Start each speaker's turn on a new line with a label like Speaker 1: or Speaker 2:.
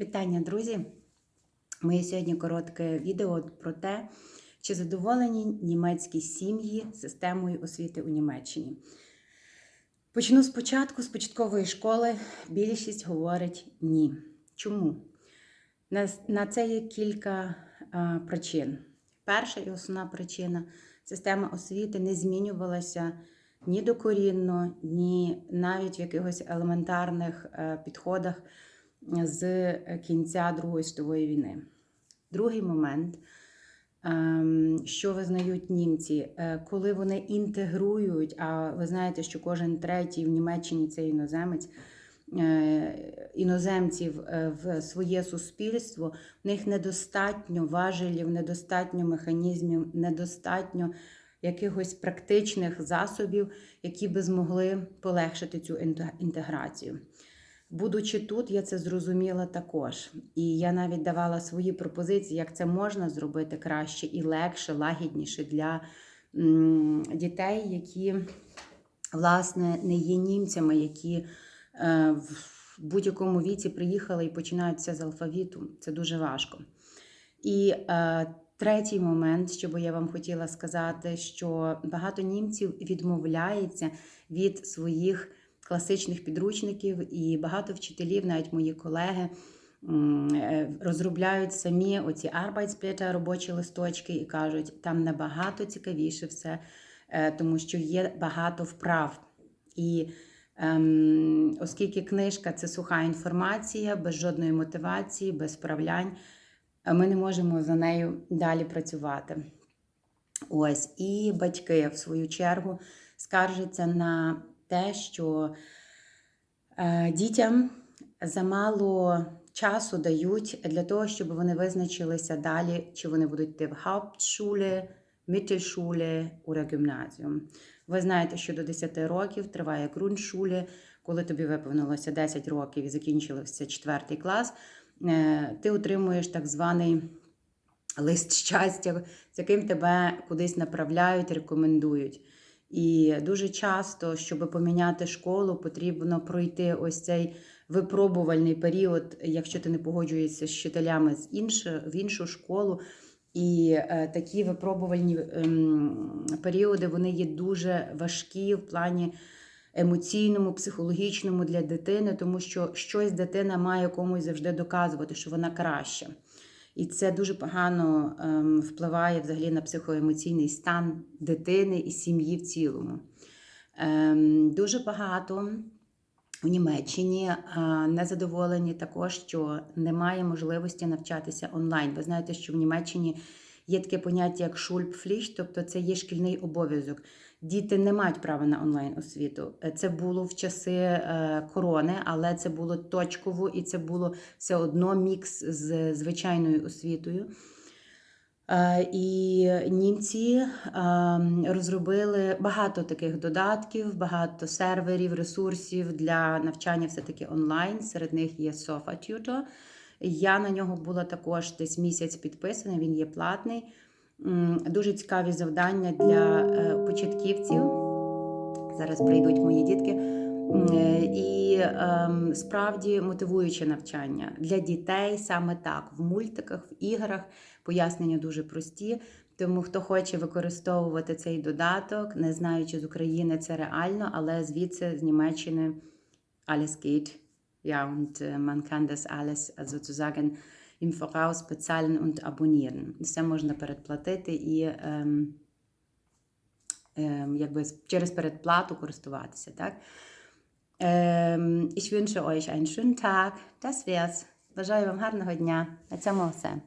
Speaker 1: Вітання, друзі! Моє сьогодні коротке відео про те, чи задоволені німецькі сім'ї системою освіти у Німеччині. Почну спочатку, з початкової школи. Більшість говорить ні. Чому? На, це є кілька причин. Перша і основна причина система освіти не змінювалася ні докорінно, ні навіть в якихось елементарних е, підходах з кінця Другої світової війни. Другий момент, ем, що визнають німці, е, коли вони інтегрують, а ви знаєте, що кожен третій в Німеччині це іноземець. е, Іноземців е, в своє суспільство, в них недостатньо важелів, недостатньо механізмів, недостатньо якихось практичних засобів, які би змогли полегшити цю інте- інтеграцію. Будучи тут, я це зрозуміла також. І я навіть давала свої пропозиції, як це можна зробити краще і легше, лагідніше для дітей, які, власне, не є німцями, які е, в будь-якому віці приїхали і починають все з алфавіту. Це дуже важко. І е, третій момент, що би я вам хотіла сказати, що багато німців відмовляється від своїх класичних підручників, і багато вчителів, навіть мої колеги, е, розробляють самі оці Arbeitsblätter, робочі листочки, і кажуть, там набагато цікавіше все, е, тому що є багато вправ. І ем, оскільки книжка це суха інформація, без жодної мотивації, без вправлянь, е, ми не можемо за нею далі працювати. Ось, і батьки, в свою чергу, скаржаться на те, що е, дітям замало часу дають для того, щоб вони визначилися далі, чи вони будуть йти в Hauptschule, Mittelschule oder Gymnasium. Ви знаєте, що до 10 років триває Grundschule, коли тобі виповнилося 10 років і закінчився 4 клас, е, ти отримуєш так званий лист щастя, з яким тебе кудись направляють, рекомендують. І дуже часто, щоб поміняти школу, потрібно пройти ось цей випробувальний період, якщо ти не погоджуєшся з вчителями з інше, в іншу школу. І е, такі випробувальні ем, періоди вони є дуже важкі в плані емоційному, психологічному для дитини, тому що щось дитина має комусь завжди доказувати, що вона краща. І це дуже погано ем, впливає взагалі на психоемоційний стан дитини і сім'ї в цілому. Ем, дуже багато в Німеччині е, незадоволені також, що немає можливості навчатися онлайн. Ви знаєте, що в Німеччині є таке поняття як шульпфліш, тобто це є шкільний обов'язок. Діти не мають права на онлайн освіту. Е, Це було в часи е, корони, але це було точково і це було все одно мікс з звичайною освітою. Е, І німці розробили багато таких додатків, багато серверів, ресурсів для навчання все-таки онлайн. Серед них є Sofa Tutor. Я на нього була також десь місяць підписана, він є платний. Дуже цікаві завдання для е, початківців. Зараз прийдуть мої дітки. Е, І ем, справді мотивуюче навчання для дітей саме так, в мультиках, в іграх пояснення дуже прості. Тому хто хоче використовувати цей додаток, не знаю, чи з України це реально, але звідси з Німеччини geht. Ja, und äh, man kann das alles äh, sozusagen im Voraus bezahlen und abonnieren. Все можна передплатити і ем, ем, якби через передплату користуватися. Так? Ем, ich wünsche euch einen schönen Tag. Das wär's. Бажаю вам гарного дня. На цьому все.